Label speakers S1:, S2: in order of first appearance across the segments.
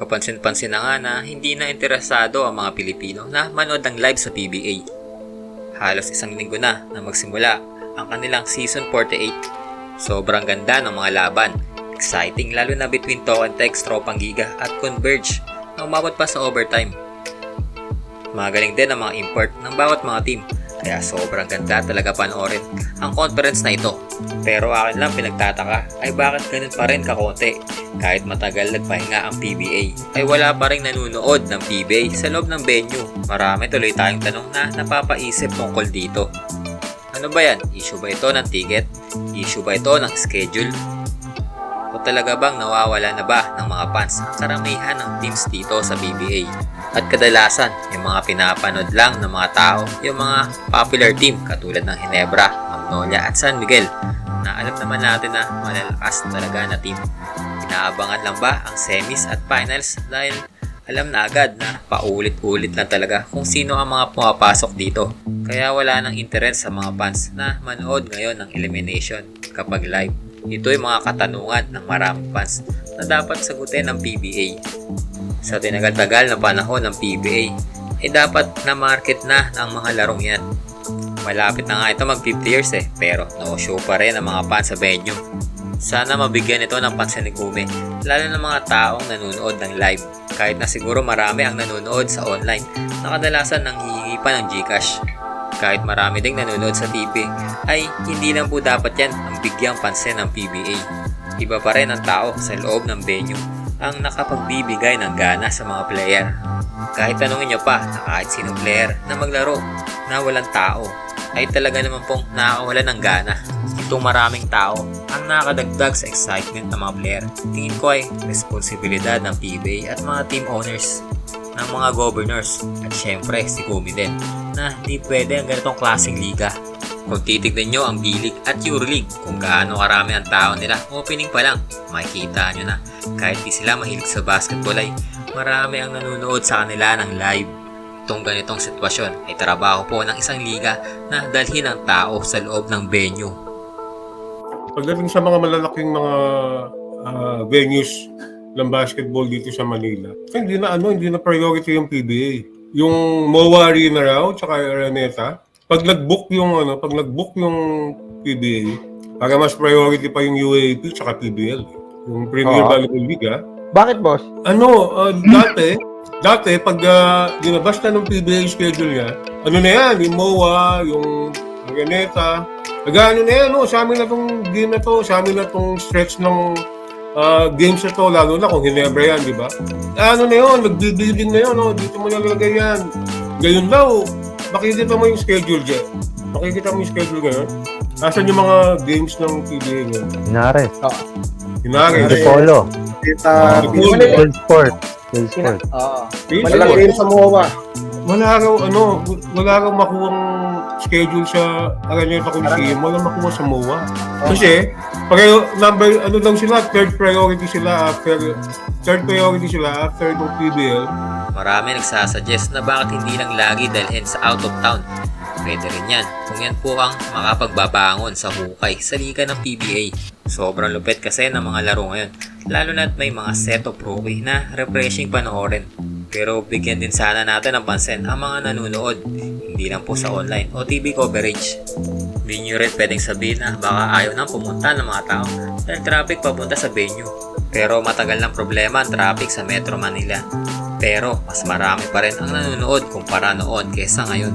S1: Kapansin-pansin na nga na hindi na interesado ang mga Pilipino na manood ng live sa PBA. Halos isang linggo na na magsimula ang kanilang Season 48. Sobrang ganda ng mga laban. Exciting lalo na between Tokentex, Tropang Giga at Converge na umabot pa sa overtime. Magaling din ang mga import ng bawat mga team kaya sobrang ganda talaga panoorin ang conference na ito. Pero akin lang pinagtataka ay bakit ganun pa rin kakonti kahit matagal nagpahinga ang PBA ay wala pa rin nanonood ng PBA sa loob ng venue. Marami tuloy tayong tanong na napapaisip tungkol dito. Ano ba yan? Issue ba ito ng ticket? Issue ba ito ng schedule? O talaga bang nawawala na ba ng mga fans ang karamihan ng teams dito sa PBA? At kadalasan, yung mga pinapanood lang ng mga tao, yung mga popular team katulad ng Hinebra, Magnolia at San Miguel na alam naman natin na malalakas talaga na team. Inaabangan lang ba ang semis at finals dahil alam na agad na paulit-ulit lang talaga kung sino ang mga pumapasok dito. Kaya wala nang interes sa mga fans na manood ngayon ng elimination kapag live. Ito ay mga katanungan ng maraming fans na dapat sagutin ng PBA. Sa tinagal-tagal na panahon ng PBA, ay dapat na market na ang mga larong yan. Malapit na nga ito mag 50 years eh, pero no show pa rin ang mga fans sa venue. Sana mabigyan ito ng pansin ni Kume, lalo na mga taong nanonood ng live. Kahit na siguro marami ang nanonood sa online, na kadalasan nang hihingi pa ng Gcash. Kahit marami ding nanonood sa TV, ay hindi lang po dapat yan ang bigyang pansin ng PBA. Iba pa rin ang tao sa loob ng venue ang nakapagbibigay ng gana sa mga player. Kahit tanungin nyo pa na kahit sino player na maglaro na walang tao, ay talaga naman pong nakakawala ng gana. Itong maraming tao ang nakakadagdag sa excitement ng mga player. Tingin ko ay responsibilidad ng PBA at mga team owners ng mga governors at syempre si Kumi din na di pwede ang ganitong klaseng liga. Kung titignan nyo ang Bilig at Euroleague kung gaano karami ang tao nila opening pa lang, makikita nyo na kahit di sila mahilig sa basketball ay marami ang nanonood sa kanila ng live. Itong ganitong sitwasyon ay trabaho po ng isang liga na dalhin ang tao sa loob ng venue.
S2: Pagdating sa mga malalaking mga ah, venues ng basketball dito sa Manila, hindi na ano, hindi na priority yung PBA. Yung MOA Arena raw, tsaka Araneta, pag nag-book yung ano, pag nag-book yung PBA, para mas priority pa yung UAP tsaka PBL. Yung Premier
S3: Oo.
S2: Volleyball League, ah.
S3: Bakit, boss?
S2: Ano, ah, dati, dati pag uh, ginabas na ng PBA yung schedule niya, ano na yan, yung MOA, yung Araneta, nag-ano na yan, no, sa amin na tong game na to, sa amin na tong stretch ng ah, games na to, lalo na kung Hinebra yan, di ba? Ano na yun, nag-building na yun, no, dito mo nalalagay yan. Ganyan daw, makikita mo yung schedule dyan. Makikita mo yung schedule ngayon. Nasaan yung mga games ng PBA ngayon?
S4: Inares.
S2: Hinari.
S4: Antipolo.
S3: Kita,
S2: Antipolo.
S4: Full sport. Full sport.
S3: Oo. Malaki rin sa MOA.
S2: wala raw ano, wala raw makuwang schedule sa Araneta Coliseum, wala makuha sa MOA. Kasi, pareho, number, ano lang sila, third priority sila after, third priority sila after ng PBL.
S1: Marami nagsasuggest na bakit hindi lang lagi dalhin sa out of town. Pwede rin yan kung yan po ang makapagbabangon sa hukay sa liga ng PBA. Sobrang lupit kasi ng mga laro ngayon, lalo na't may mga set of rookie na refreshing panoorin. Pero bigyan din sana natin ng pansin ang mga nanonood, hindi lang po sa online o TV coverage. Hindi nyo rin pwedeng sabihin na baka ayaw nang pumunta ng mga tao dahil traffic papunta sa venue. Pero matagal ng problema ang traffic sa Metro Manila. Pero mas marami pa rin ang nanonood kumpara noon kesa ngayon.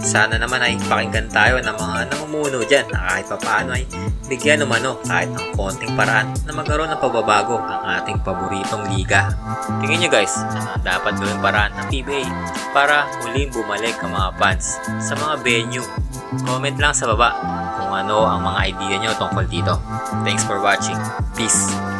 S1: Sana naman ay pakinggan tayo ng mga namumuno dyan na kahit papaano ay bigyan umano kahit ng konting paraan na magkaroon ng pagbabago ang ating paboritong liga. Tingin nyo guys, ano dapat gawing paraan ng PBA para muling bumalik ang mga fans sa mga venue. Comment lang sa baba kung ano ang mga idea nyo tungkol dito. Thanks for watching. Peace!